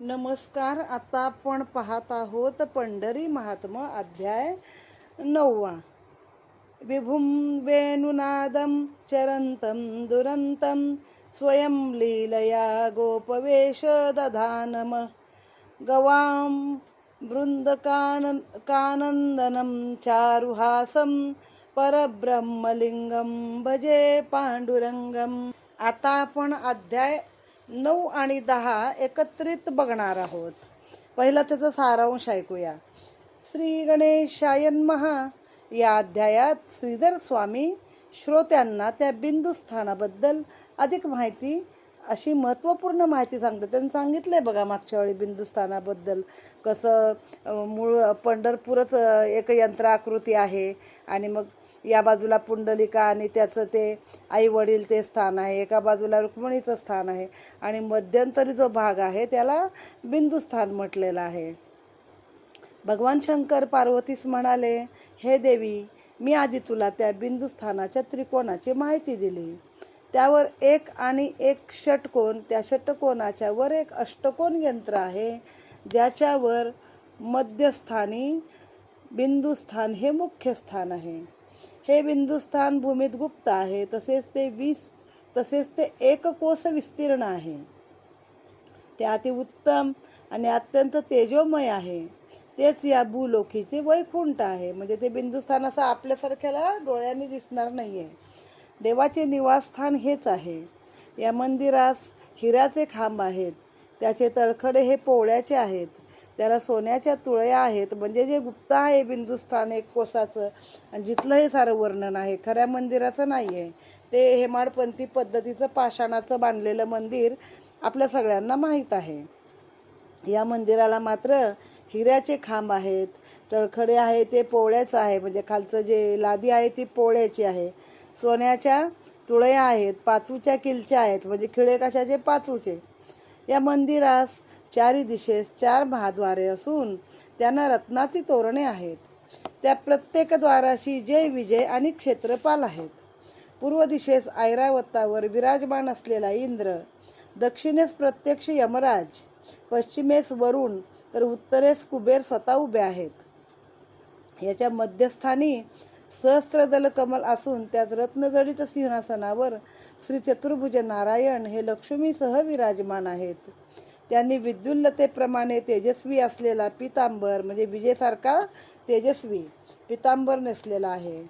नमस्कार आता आपण पाहत आहोत पंढरी महात्मा अध्याय नववा. विभुं वेणुनादं चरन्तं दुरन्तं स्वयं लीलया गोपवेश दधानम गवां वृन्दकान कानन्दनं चारुहासं परब्रह्मलिंगं भजे पांडुरंगम आता आपण अध्याय नऊ आणि दहा एकत्रित बघणार आहोत. पहिला त्याचा सारांश ऐकूया. श्री गणेशायन महा या अध्यायात श्रीधर स्वामी श्रोत्यांना त्या बिंदुस्थानाबद्दल अधिक माहिती अशी महत्त्वपूर्ण माहिती सांगते त्यांनी सांगितलं आहे बघा मागच्या वेळी बिंदुस्थानाबद्दल कसं मूळ पंढरपूरच एक यंत्राकृती आहे आणि मग या बाजूला पुंडलिका आणि त्याचं ते आई वडील ते स्थान आहे. एका बाजूला रुक्मिणीचं स्थान आहे आणि मध्यंतरी जो भाग आहे त्याला बिंदुस्थान म्हटलेलं आहे. भगवान शंकर पार्वतीस म्हणाले हे देवी मी आधी तुला त्या बिंदुस्थानाच्या त्रिकोणाची माहिती दिली. त्यावर एक आणि एक षटकोन त्या षटकोनाच्या वर एक अष्टकोन यंत्र आहे ज्याच्यावर मध्यस्थानी बिंदुस्थान हे मुख्य स्थान आहे. हे बिंदुस्थान भूमीत गुप्त आहे. तसेच ते वीस तसेच ते एक कोस विस्तीर्ण आहे. ते अति उत्तम आणि अत्यंत तेजोमय आहे. तेच या भूलोकीचे वैकुंठ आहे. म्हणजे ते बिंदुस्थान असं आपल्यासारख्याला डोळ्यांनी दिसणार नाही आहे देवाचे निवासस्थान हेच आहे. या मंदिरास हिऱ्याचे खांब आहेत. त्याचे तळखडे हे पोवळ्याचे आहेत. त्याला सोन्याच्या तुळया आहेत. म्हणजे जे गुप्त आहे बिंदुस्थान एक कोसाचं आणि जिथलं हे सारं वर्णन आहे खऱ्या मंदिराचं नाही आहे ते हेमाडपंथी पद्धतीचं पाषाणाचं बांधलेलं मंदिर आपल्या सगळ्यांना माहीत आहे. या मंदिराला मात्र हिऱ्याचे खांब आहेत तळखडे आहे ते पोळ्याचं आहे. म्हणजे खालचं जे लादी आहे ती पोळ्याची आहे. सोन्याच्या तुळया आहेत पाचूच्या किलच्या आहेत. म्हणजे खिळे कशाचे? पाचूचे. या मंदिरास चारी दिशेस चार महाद्वारे असून त्यांना रत्नाची तोरणे आहेत. त्या प्रत्येक द्वाराशी जय विजय आणि क्षेत्रपाल आहेत. पूर्व दिशेस ऐरावतावर विराजमान असलेला इंद्र दक्षिणेस प्रत्यक्ष यमराज पश्चिमेस वरुण तर उत्तरेस कुबेर स्वतः उभे आहेत. याच्या मध्यस्थानी सहस्त्रदल कमल असून त्यात रत्नजडित सिंहासनावर श्री चतुर्भुज नारायण हे लक्ष्मीसह विराजमान आहेत. त्यांनी विद्युल्लतेप्रमाणे तेजस्वी असलेला पितांबर म्हणजे विजेसारखा तेजस्वी पितांबर नेसलेला आहे.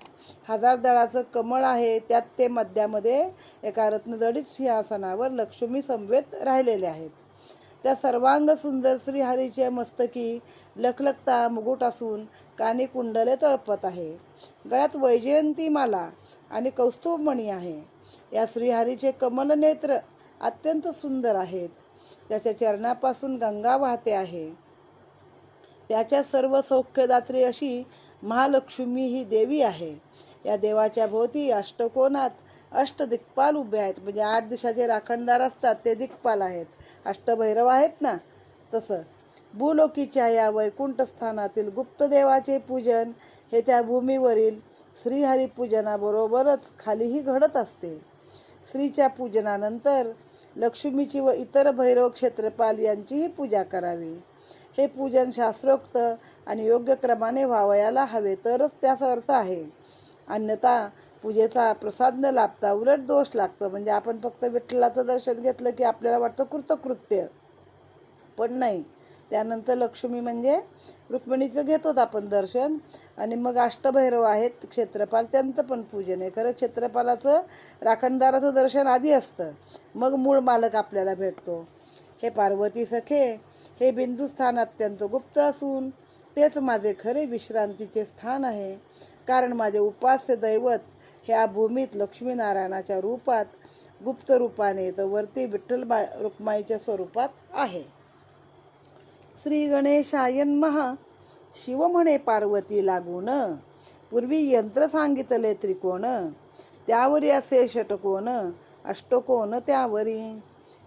हजार दळाचं कमळ आहे त्यात ते मध्यामध्ये एका रत्नदळीत सिंहासनावर लक्ष्मी समवेत राहिलेले आहेत. त्या सर्वांग सुंदर श्रीहरीचे मस्तकी लखलखता मुकुट असून कानी कुंडले तळपत आहे. गळ्यात वैजयंती माला आणि कौस्तुभमणी आहे. या श्रीहरीचे कमलनेत्र अत्यंत सुंदर आहेत. त्याच्या चरणापासून गंगा वाहते आहे. त्याच्या सर्व सौख्यदात्री अशी महालक्ष्मी ही देवी आहे. या देवाच्या भोवती अष्टकोनात अष्टदिक्पाल उभे आहेत. म्हणजे आठ दिशाचे राखणदार असतात ते दिक्पाल आहेत. अष्टभैरव आहेत ना? तसं. भूलोकीच्या या वैकुंठस्थानातील गुप्तदेवाचे पूजन हे त्या भूमीवरील श्रीहरी पूजनाबरोबरच खालीही घडत असते. श्रीच्या पूजनानंतर लक्ष्मीची व इतर भैरव क्षेत्रपाल यांचीही पूजा करावी. हे पूजन शास्त्रोक्त आणि योग्य क्रमाने व्हावयाला हवे तरच त्याचा अर्थ आहे. अन्यथा पूजेचा प्रसाद न लाभता उलट दोष लागतो. म्हणजे आपण फक्त विठ्ठलाचं दर्शन घेतलं की आपल्याला वाटतं कृतकृत्य. पण नाही. त्यानंतर लक्ष्मी म्हणजे रुक्मिणीचं घेतोत आपण दर्शन. आणि मग अष्टभैरव आहेत क्षेत्रपाल त्यांचं पण पूजन आहे. खरं क्षेत्रपालाचं राखणदाराचं दर्शन आधी असतं. मग मूळ मालक आपल्याला भेटतो. हे पार्वती सखे हे बिंदुस्थान अत्यंत गुप्त असून तेच माझे खरे विश्रांतीचे स्थान आहे. कारण माझे उपास्य दैवत ह्या भूमीत लक्ष्मीनारायणाच्या रूपात गुप्त रूपाने तर वरती विठ्ठल बा रुक्माईच्या स्वरूपात आहे. श्री गणेशायन महा शिव म्हणे पार्वती लागून. पूर्वी यंत्र सांगितले त्रिकोण. त्यावरी असे षटकोण. अष्टकोन त्यावरी.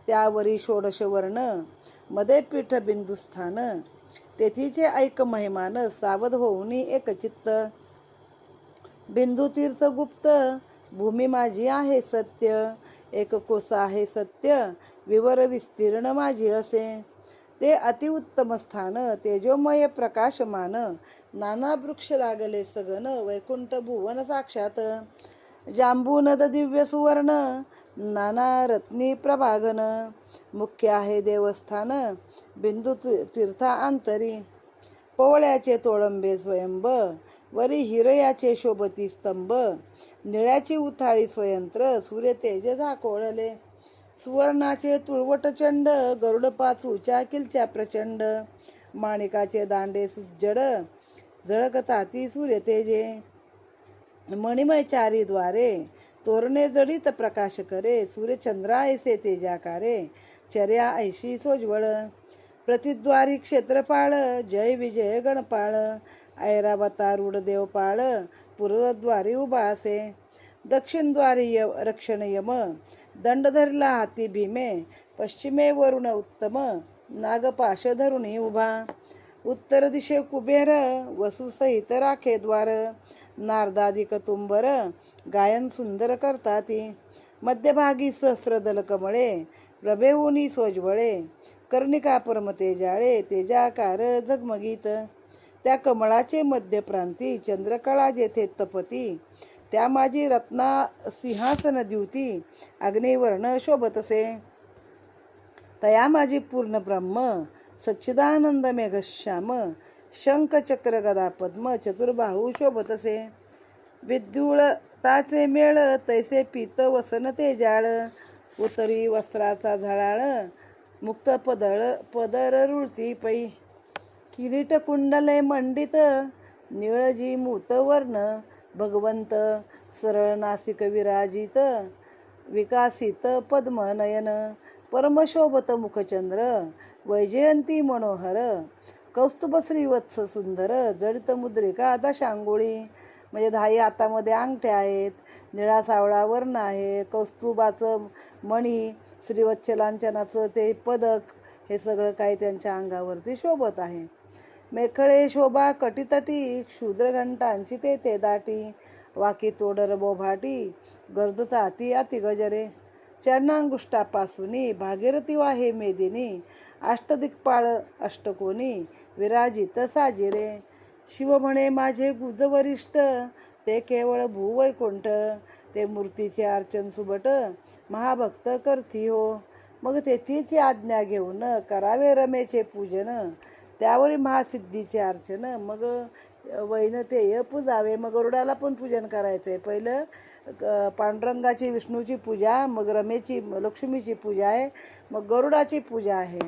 त्यावरी षोडशवर्ण मदे मध्ये पीठ बिंदुस्थान. तेथीचे ऐक महिमान सावध होऊन एक चित्त. बिंदुतीर्थ गुप्त. भूमी माझी आहे सत्य. एक कोसा आहे सत्य. विवर विस्तीर्ण माझी असे. ते अतिउत्तम स्थान तेजोमय प्रकाशमान नाना वृक्ष लागले सगन वैकुंठ भुवन साक्षात. जांबूनद दिव्य सुवर्ण नाना रत्नी प्रभागन. मुख्य आहे देवस्थान बिंदू ती- तीर्था अंतरी पोवळ्याचे तोळंबे स्वयंब वरी हिरयाचे शोभती स्तंभ. निळ्याची उथाळी स्वयंत्र सूर्य तेज झाकोळले. सुवर्णाचे तुळवटचंड गरुड पाचू किलच्या प्रचंड. माणिकाचे दांडे सुज्जड झळकताती सूर्य तेजे मणिमय चारी द्वारे तोरणे जडित प्रकाश करे सूर्यचंद्रा ऐसे तेजाकारे. चर्या ऐशी सोज्वळ प्रतिद्वारी क्षेत्रपाळ जय विजय गणपाळ. ऐरावतारूढ देवपाळ पूर्वद्वारी उभा असे दक्षिणद्वारी य रक्षण यम दंड धरला हाती भीमे पश्चिमे वरुण उत्तम नागपाश धरुणी उभा. उत्तर दिशे कुबेर वसुसहित राखे द्वार. नारदादिक तुंबर गायन सुंदर करताती. मध्यभागी सहस्रदल कमळे प्रभेहुनी सोजवळे कर्णिका परम तेजाळे तेजाकार झगमगीत त्या कमळाचे मध्यप्रांती चंद्रकळा जेथे तपती. त्या माझी रत्ना सिंहासन द्युती अग्निवर्ण शोभतसे. तया माझी पूर्ण ब्रह्म सच्चिदानंद मेघश्याम शंख चक्र गदा पद्म चतुर्बाहू शोभतसे. विद्युळताचे मेळ तैसे पीत वसन तेजाळ उतरी वस्त्राचा झळाळ मुक्त पदळ पदर रुळती पै. किरीट कुंडले मंडित निळजी मूत वर्ण भगवंत सरळ नासिक विराजित विकासित पद्मनयन परमशोभत मुखचंद्र वैजयंती मनोहर कौस्तुभ श्रीवत्स सुंदर जडित मुद्रिका दशांगोळी. म्हणजे धाई हातामध्ये अंगठ्या आहेत निळा सावळा वर्ण आहे कौस्तुभाचं मणी श्रीवत्सलांचनाचं ते पदक हे सगळं काही त्यांच्या अंगावरती शोभत आहे. मेखळे शोभा कटीतटी क्षुद्रघंटांची ते ते दाटी वाकी तोडर बोभाटी गर्दता अति अति गजरे. चरणांगुष्टापासूनी भागीरथी वाहे मेदिनी अष्टदिक्पाळ अष्टकोनी विराजित साजिरे. शिव म्हणे माझे गुजवरिष्ठ ते केवळ भूवैकुंठ ते मूर्तीचे अर्चन सुबट महाभक्त करती हो. मग तेथीची आज्ञा घेऊन करावे रमेचे पूजन त्यावरी महासिद्धीचे अर्चन. मग वैन वैनतेय पूजावे मग गरुडाला पण पूजन करायचं आहे पहिलं क- पांडुरंगाची विष्णूची पूजा मग रमेची लक्ष्मीची पूजा आहे मग गरुडाची पूजा आहे.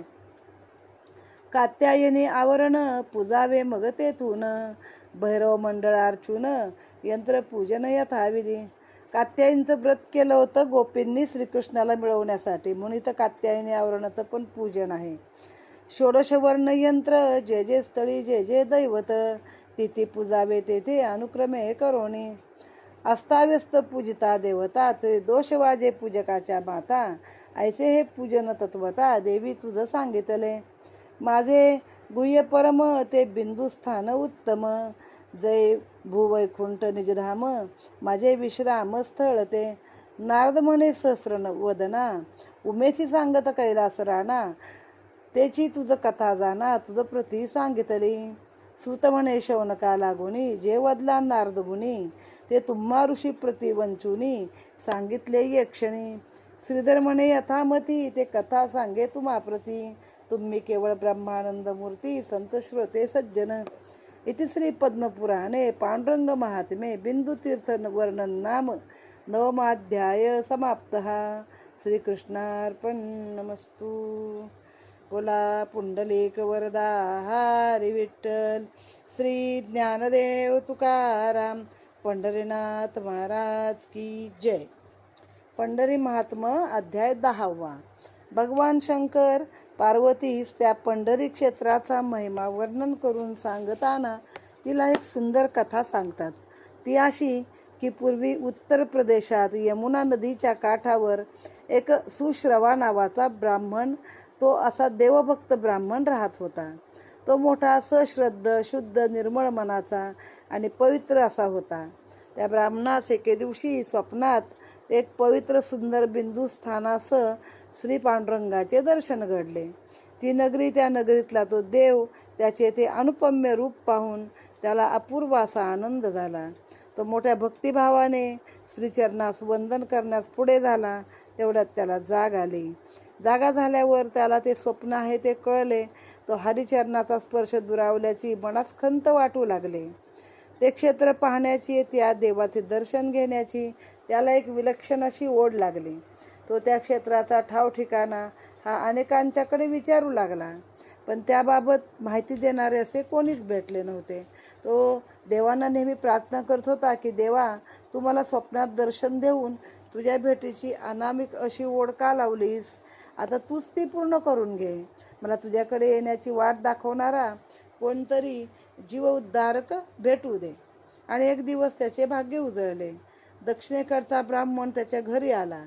कात्यायनी आवरण पूजावे मग तेथून. भैरव मंडळ अर्चून यंत्रपूजन यथाविधी. कात्यायनीचं व्रत केलं होतं गोपींनी श्रीकृष्णाला मिळवण्यासाठी. म्हणून इथं कात्यायनी आवरणाचं पण पूजन आहे. षोडशवर्ण यंत्र जे जे स्थळी जे जे दैवत तिथे पूजावे तेथे अनुक्रमे करोणी. अस्ताव्यस्त पूजिता देवता ते दोष वाजे पूजकाच्या माता. ऐसे हे पूजन तत्वता देवी तुझं सांगितले. माझे गुह्य परम ते बिंदुस्थान उत्तम. जय भूवैकुंठ निजधाम माझे विश्राम स्थळ ते. नारद म्हणे सहस्र वदना उमेशी सांगत कैलास राणा. त्याची तुझं कथा जाना तुझं प्रती सांगितली. सुत म्हणे शौनका लागुनी जे वदला नारदमुनी ते तुम्हा ऋषी प्रती वंचुनी सांगितले यक्षणी श्रीधर म्हणे यथामती ते कथा सांगे तुम्हा प्रती. तुम्ही केवळ ब्रह्मानंद मूर्ती संत श्रोते सज्जन. इति श्री पद्मपुराणे पांडुरंग महात्मे बिंदुतीर्थ वर्णन नाम नवमाध्याय समाप्त. श्रीकृष्णार्पण नमस्तू. बोला पुंडलिक वरदा हरी विठ्ठल श्री ज्ञानदेव तुकाराम पंढरीनाथ महाराज की जय. पंढरी महात्म अध्याय दहावा. भगवान शंकर पार्वतीस त्या पंढरी क्षेत्राचा महिमा वर्णन करून सांगताना तिला एक सुंदर कथा सांगतात. ती अशी की पूर्वी उत्तर प्रदेशात यमुना नदीच्या काठावर एक सुश्रवा नावाचा ब्राह्मण तो असा देवभक्त ब्राह्मण राहत होता. तो मोठा सश्रद्ध शुद्ध निर्मळ मनाचा आणि पवित्र असा होता. त्या ब्राह्मणास एके दिवशी स्वप्नात एक पवित्र सुंदर बिंदुस्थानासह श्री पांडुरंगाचे दर्शन घडले. ती नगरी त्या नगरीतला तो देव त्याचे ते अनुपम्य रूप पाहून त्याला अपूर्व असा आनंद झाला. तो मोठ्या भक्तिभावाने श्रीचरणास वंदन करण्यास पुढे झाला तेवढ्यात त्याला जाग आली. जागा झाल्यावर त्याला ते स्वप्न आहे ते कळले. तो हरिचरणाचा स्पर्श दुरावल्याची मनास खंत वाटू लागले. ते क्षेत्र पाहण्याची त्या देवाचे दर्शन घेण्याची त्याला एक विलक्षण अशी ओढ लागली. तो त्या क्षेत्राचा ठाव ठिकाणा हा अनेकांच्याकडे विचारू लागला. पण त्याबाबत माहिती देणारे असे कोणीच भेटले नव्हते. तो देवांना नेहमी प्रार्थना करत होता की देवा तू मला स्वप्नात दर्शन देऊन तुझ्या भेटीची अनामिक अशी ओढ का लावलीस? आता तूच ती पूर्ण करून घे. मला तुझ्याकडे येण्याची वाट दाखवणारा कोणतरी जीव उद्धारक भेटू दे. आणि एक दिवस त्याचे भाग्य उजळले. दक्षिणेकडचा ब्राह्मण त्याच्या घरी आला.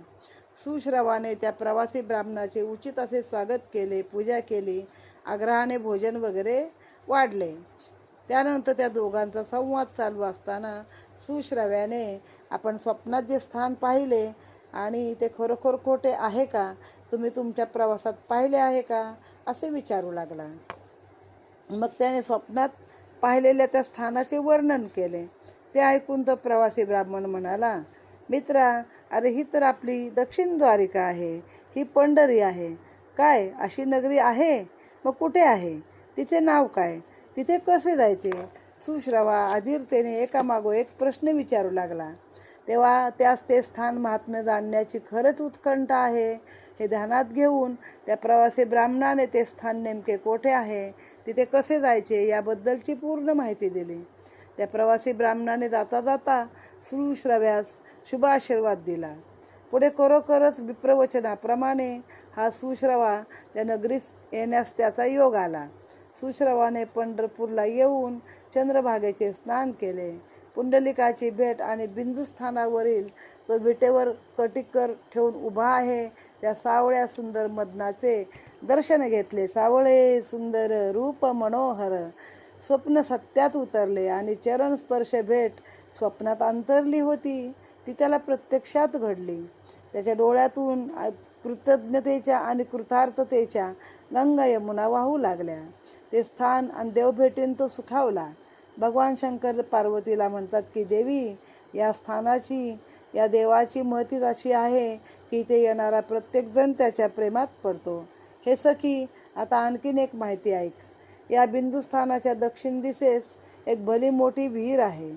सुश्रवाने त्या प्रवासी ब्राह्मणाचे उचित असे स्वागत केले पूजा केली आग्रहाने भोजन वगैरे वाढले. त्यानंतर त्या दोघांचा संवाद चालू असताना सुश्रव्याने आपण स्वप्नात जे स्थान पाहिले आणि ते खरोखर खोटे आहे का? तुम्ही तुमच्या प्रवासात पाहिले आहे का? असे विचारू लागला. मग त्याने स्वप्नात पाहिलेल्या त्या स्थानाचे वर्णन केले. ते ऐकून तो प्रवासी ब्राह्मण म्हणाला मित्रा अरे ही तर आपली दक्षिण द्वारिका आहे. ही पंढरी आहे. काय अशी नगरी आहे? मग कुठे आहे? तिथे नाव काय? तिथे कसे जायचे? सुश्रवा अधीरतेने एकामागो एक प्रश्न विचारू लागला. तेव्हा त्यास ते स्थान महात्म्य जाणण्याची खरंच उत्कंठ आहे. हे ध्यानात घेऊन त्या प्रवासी ब्राह्मणाने ते स्थान नेमके कोठे आहे तिथे कसे जायचे याबद्दलची पूर्ण माहिती दिली. त्या प्रवासी ब्राह्मणाने जाता जाता सुश्रव्यास शुभ आशीर्वाद दिला. पुढे खरोखरच विप्रवचनाप्रमाणे हा सुश्रवा त्या नगरीस येण्यास त्याचा योग आला. सुश्रवाने पंढरपूरला येऊन चंद्रभागेचे स्नान केले. पुंडलिकाची भेट आणि बिंदुस्थानावरील तो विटेवर कटिकर ठेवून उभा आहे. त्या सावळ्या सुंदर मदनाचे दर्शन घेतले. सावळे सुंदर रूप मनोहर स्वप्न सत्यात उतरले आणि चरण स्पर्श भेट स्वप्नात अंतरली होती. ती त्याला प्रत्यक्षात घडली. त्याच्या डोळ्यातून कृतज्ञतेच्या आणि कृतार्थतेच्या गंगा यमुना वाहू लागल्या. ते स्थान आणि देवभेटीन तो सुखावला. भगवान शंकर पार्वतीला म्हणतात की देवी या स्थानाची या देवाची महतीच अशी आहे की इथे येणारा प्रत्येकजण त्याच्या प्रेमात पडतो. हे सखी आता आणखीन एक माहिती ऐक. या बिंदुस्थानाच्या दक्षिण दिशेस एक भली मोठी विहीर आहे.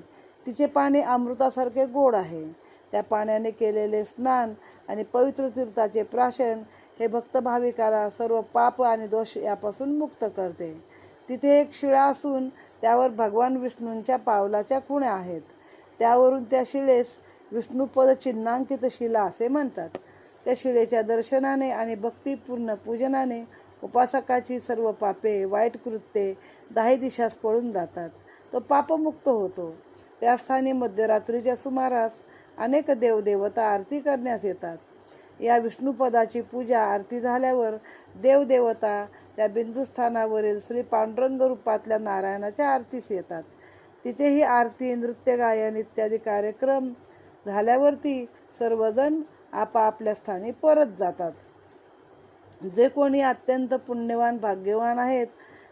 तिचे पाणी अमृतासारखे गोड आहे. त्या पाण्याने केलेले स्नान आणि पवित्र तीर्थाचे प्राशन हे भक्त भाविकाला सर्व पाप आणि दोष यापासून मुक्त करते. तिथे एक शिळा असून त्यावर भगवान विष्णूंच्या पावलाच्या खुण्या आहेत. त्यावरून त्या शिळेस विष्णुपद चिन्हांकित शिला असे म्हणतात. त्या शिळेच्या दर्शनाने आणि भक्तिपूर्ण पूजनाने उपासकाची सर्व पापे वाईट कृत्ये दाही दिशास पळून जातात. तो पापमुक्त होतो. त्या स्थानी मध्यरात्रीच्या सुमारास अनेक देवदेवता आरती करण्यास येतात. या विष्णुपदाची पूजा आरती झाल्यावर देवदेवता त्या बिंदुस्थानावरील श्री पांडुरंग रूपातल्या नारायणाच्या आरतीस येतात. तिथेही आरती नृत्य गायन इत्यादी कार्यक्रम झाल्यावरती सर्वजण आपापल्या स्थानी परत जातात. जे कोणी अत्यंत पुण्यवान भाग्यवान आहेत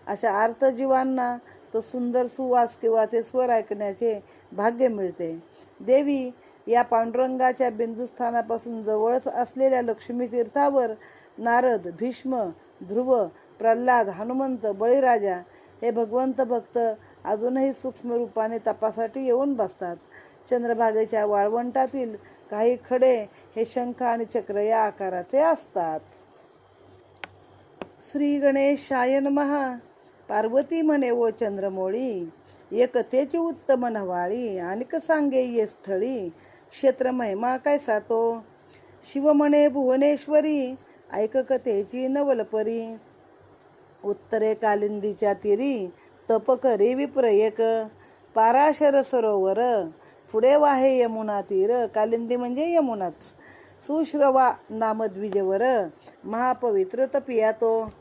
अशा आर्तजीवांना तो सुंदर सुवास किंवा ते स्वर ऐकण्याचे भाग्य मिळते. देवी या पांडुरंगाच्या बिंदुस्थानापासून जवळच असलेल्या लक्ष्मी तीर्थावर नारद भीष्म ध्रुव प्रल्हाद हनुमंत बळीराजा हे भगवंत भक्त अजूनही सूक्ष्म रूपाने तपासाठी येऊन बसतात. चंद्रभागेच्या वाळवंटातील काही खडे हे शंख आणि चक्र या आकाराचे असतात. श्री गणेशाय महा पार्वती म्हणे व चंद्रमोळी एकतेची उत्तम नवाळी आणिक सांगे ये स्थळी क्षेत्र महिमा काय सातो शिव म्हणे भुवनेश्वरी ऐक कथेची नवलपरी उत्तरे कालिंदीच्या तिरी तप करी विप्र एक पाराशर सरोवर पुढे वाहे यमुना तीर कालिंदी म्हणजे यमुनाच. सुश्रवा नामद्विजवर महापवित्र तपिया तो.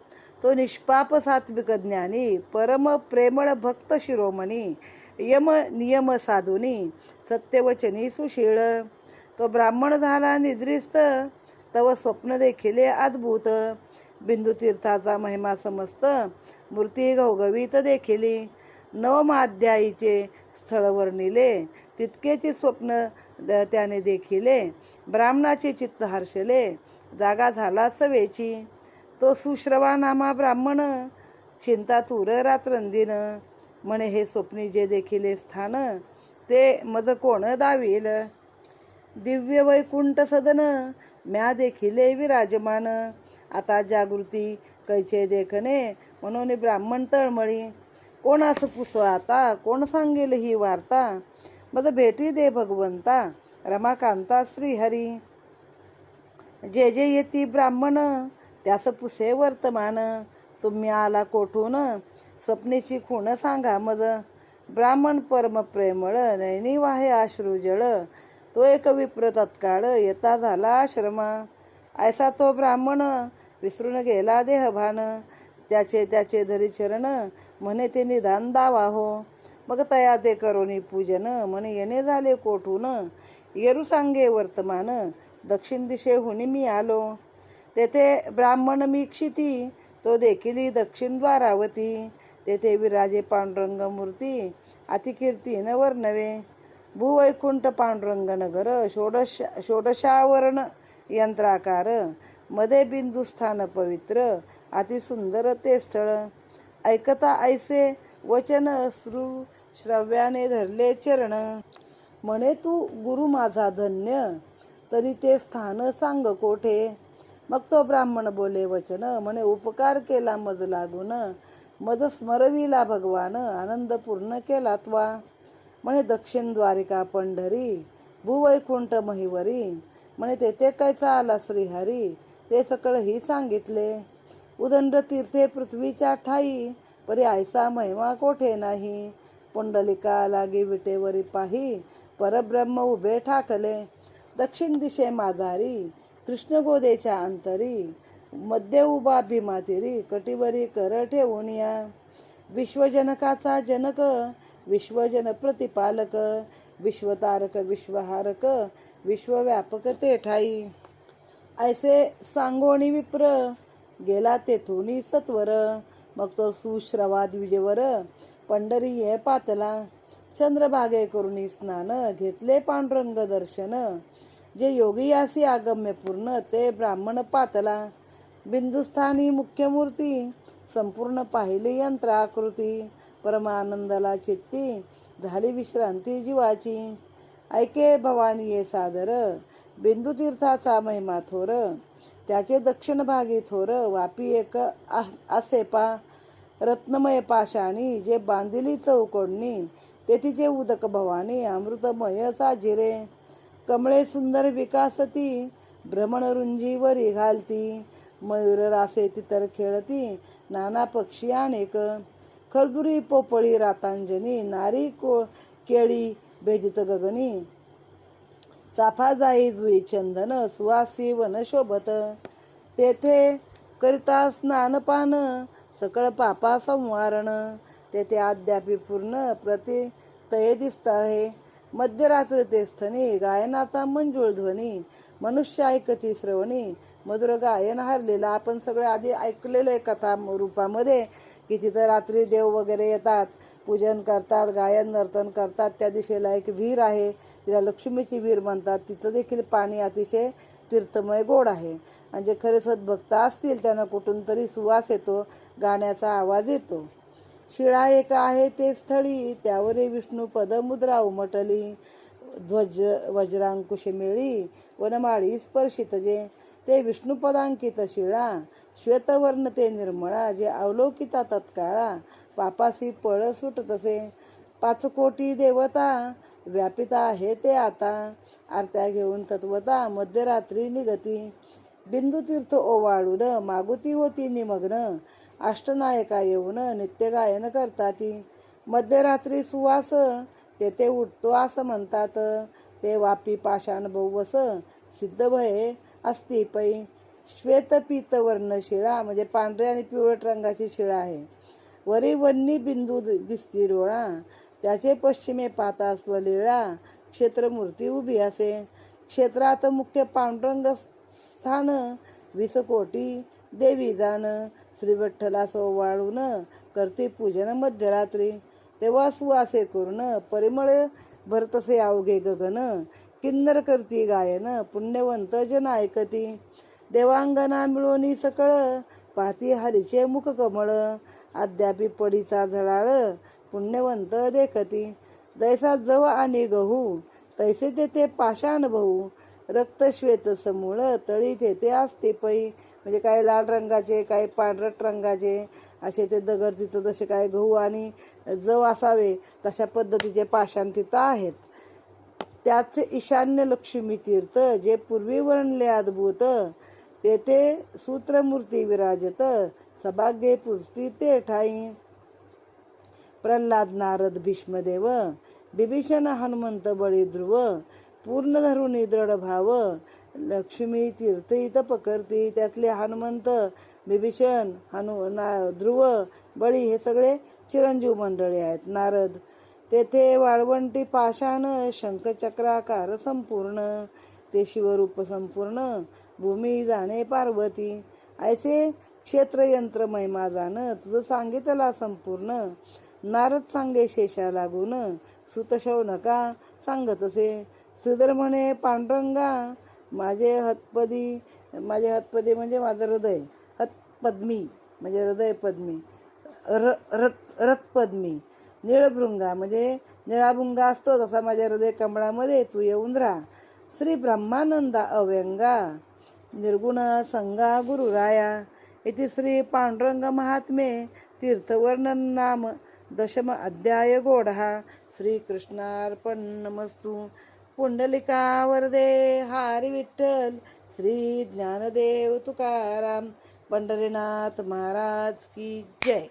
तो निष्पाप सात्विक ज्ञानी परम प्रेमळ भक्त शिरोमणी यम नियम साधुनी सत्यवचनी सुशीळ. तो ब्राह्मण झाला निद्रिस्त तव स्वप्न देखील अद्भुत. बिंदुतीर्थाचा महिमा समस्त मूर्ती घवघवीत देखिली. नवमाध्यायीचे स्थळ वर्णिले तितकेची स्वप्न द- त्याने देखिले ब्राह्मणाचे चित्त हर्षले जागा झाला सवेची. तो सुश्रवा नामा ब्राह्मण चिंता तुर रात्रंदिन म्हणे हे स्वप्नी जे देखिले स्थान ते मज कोण दावील? दिव्य वैकुंठ सदन म्या देखिले विराजमान. आता जागृती कैचे देखणे म्हणून ब्राह्मण तळमळी. कोणास पुसो आता कोण सांगेल ही वार्ता? मज भेटी दे भगवंता. रमाकांता श्रीहरी. जे जे येती ब्राह्मण त्यास पुसे वर्तमान. तुम्ही आला कोठून? स्वप्नेची खूण सांगा मज. ब्राह्मण परम प्रेमळ नैनी वाहे अश्रुजळ तो एक विप्र तत्काळ येता झाला आश्रमा. ऐसा तो ब्राह्मण विसरून गेला देहभान. त्याचे त्याचे धरी चरण म्हणे ते निदान दावा हो. मग तया ते करोनी पूजन म्हणे येणे झाले कोठून? येरू सांगे वर्तमान दक्षिण दिशेहून मी आलो. तेथे ब्राह्मण मी क्षिती तो देखील दक्षिण द्वारावती. तेथे विराजे पांडुरंग मूर्ती अतिकीर्ती न वर्णवे भूवैकुंठ पांडुरंग नगर षोडश षोडशावरण यंत्राकार. मध्ये बिंदुस्थान पवित्र अतिसुंदर ते स्थळ. ऐकता ऐसे वचन श्रू श्रव्याने धरले चरण. म्हणे तू गुरु माझा धन्य तरी ते स्थान सांग कोठे? मग तो ब्राह्मण बोले वचन. म्हणे उपकार केला मज लागून मज स्मरविला भगवान आनंद पूर्ण केला त्वा. म्हणे दक्षिण द्वारिका पंढरी भूवैकुंठ महिवरी म्हणे तेथे कैचा आला श्रीहरी ते सकळ ही सांगितले. उदंड तीर्थे पृथ्वीच्या ठाई परी आयसा महिमा कोठे नाही? पुंडलिका लागे विटेवरी पाही परब्रह्म उभे ठाकले. दक्षिण दिशे माधारी कृष्ण गोदेच्या अंतरी मध्य उभा भीमातिरी कटिवरी कर ठेवून या. विश्वजनकाचा जनक विश्वजन प्रतिपालक विश्वतारक विश्वहारक विश्वव्यापक ते ठाई ऐसे सांगोणी विप्र गेला तेथुनी सत्वर मग तो सुश्रवाद विजेवर पंढरी ये पातला. चंद्रभागे करुणी स्नान घेतले पांडुरंग दर्शन. जे योगियासी आगम्य पूर्ण ते ब्राह्मण पातला. बिंदुस्थानी मुख्य मूर्ती संपूर्ण पाहिली यंत्र आकृती परमानंदाला चित्ती झाली विश्रांती जीवाची. ऐके भवानी ये सादर बिंदुतीर्थाचा महिमा थोर. त्याचे दक्षिण भागी थोर वापी एक आ- आसेपा रत्नमय पाषाणी जे बांधिली चौकोडणी ते जे उदक भवानी अमृतमय साजिरे. कमळे सुंदर विकासती भ्रमणरुंजीवरी घालती. मयूर रासे तितर खेळती नाना पक्षी अनेक. खरदुरी पोपळी रातांजनी नारी को केळी भेजित गगनी. चाफा जाई जुई चंदन सुवासी वन शोभत. तेथे करिता स्नानपान सकळ पापा संवारण. तेथे अद्यापी पूर्ण प्रति तये दिसत आहे. मध्यरात्री ते स्थनी गायनाचा मंजूळ ध्वनी. मनुष्य ऐकती श्रवणी. मधुर गायन हरलेलं आपण सगळे आधी ऐकलेलं आहे कथा रूपामध्ये. की तिथं रात्री देव वगैरे येतात. पूजन करतात गायन नर्तन करतात. त्या दिशेला एक विहीर आहे. तिला लक्ष्मीची विहीर म्हणतात. तिचं देखील पाणी अतिशय तीर्थमय गोड आहे. जे खरे सद्भक्त असतील त्यांना कुठून तरी सुवास येतो गाण्याचा आवाज येतो. शिळा एक आहे ते स्थळी त्यावरही विष्णू पदमुद्रा उमटली. ध्वज वज्रांकुश मिळी वनमाळी स्पर्शित जे. ते विष्णुपदांकित शिळा श्वेतवर्ण ते निर्मळा जे अवलोकिता तत्काळा पापासी पळ सुटतसे पाच कोटी देवता व्यापिता आहे ते आता. आरत्या घेऊन तत्वता मध्यरात्री निगती. बिंदुतीर्थ ओवाळून मागुती होती निमग्न. अष्टनायका येऊन नित्य गायन करताती. मध्यरात्री सुवास तेथे उठतो असं म्हणतात. ते वापी पाषाण बहुवस सिद्ध भये असती. पै श्वेतपीत वर्ण शिळा म्हणजे पांढऱ्या आणि पिवळट रंगाची शिळा आहे. वरी वन्नी बिंदू दि- दिसती डोळा. त्याचे पश्चिमे पाता स्वलीळा क्षेत्रमूर्ती उभी असे. क्षेत्रात मुख्य पांडुरंग स्थान वीस कोटी देवी जाण. श्री विठ्ठला सोवाळून करते पूजन मध्यरात्री. तेव्हा सुवासे करून परिमळ भरतसे अवघे गगन. किन्नर करती गायन पुण्यवंत जन ऐकती. देवांगना मिळवणी सकळ पाहती हरीचे मुख कमळ. अद्यापी पडीचा झळाळ पुण्यवंत देखती. जैसा जव आणि गहू तैसे तेथे पाषाण बहु रक्तश्वेत समूळ तळी ते असते पै. म्हणजे काही लाल रंगाचे काही पांढरट रंगाचे असे ते दगड तिथं जसे काय गहू आणि जव असावे तशा पद्धतीचे पाषाण तिथं आहेत. त्याचे ईशान्य लक्ष्मी तीर्थ जे पूर्वी वर्णले अद्भुत तेथे सूत्रमूर्ती विराजत सभाग्ये पुष्टी ते ठाई. प्रल्हाद नारद भीष्मदेव बिभीषण हनुमंत बळी ध्रुव पूर्ण धरून निद्रड भाव. लक्ष्मी तीर्थ इथं पकडती त्यातले हनुमंत बिभीषण हनु ना ध्रुव बळी हे सगळे चिरंजीव मंडळी आहेत. नारद तेथे वाळवंटी पाषाण शंखचक्राकार संपूर्ण ते शिवरूप संपूर्ण भूमी जाणे पार्वती. ऐसे क्षेत्रयंत्र महिमा जाण तुझं सांगितला संपूर्ण. नारद सांगे शेषा लागून सुतशव नका सांगतसे श्रीधर म्हणे पांडुरंगा माझे हतपदी माझे हतपदी म्हणजे माझं हृदय. हतपद्मी म्हणजे हृदय पद्मी र रथ रथपद्मी. निळभृंगा म्हणजे निळाभृंगा असतो तसा माझ्या हृदय कमळामध्ये तू येऊन राहा. श्री ब्रह्मानंदा अव्यंगा निर्गुण संगा गुरुराया इथे श्री पांडुरंग महात्मे तीर्थवर्णन नाम दशम अध्याय गोढा. श्रीकृष्णार्पण नमस्तू. पुंडलिका वरदे हारी विठ्ठल श्री ज्ञानदेव तुकाराम पंढरीनाथ महाराज की जय.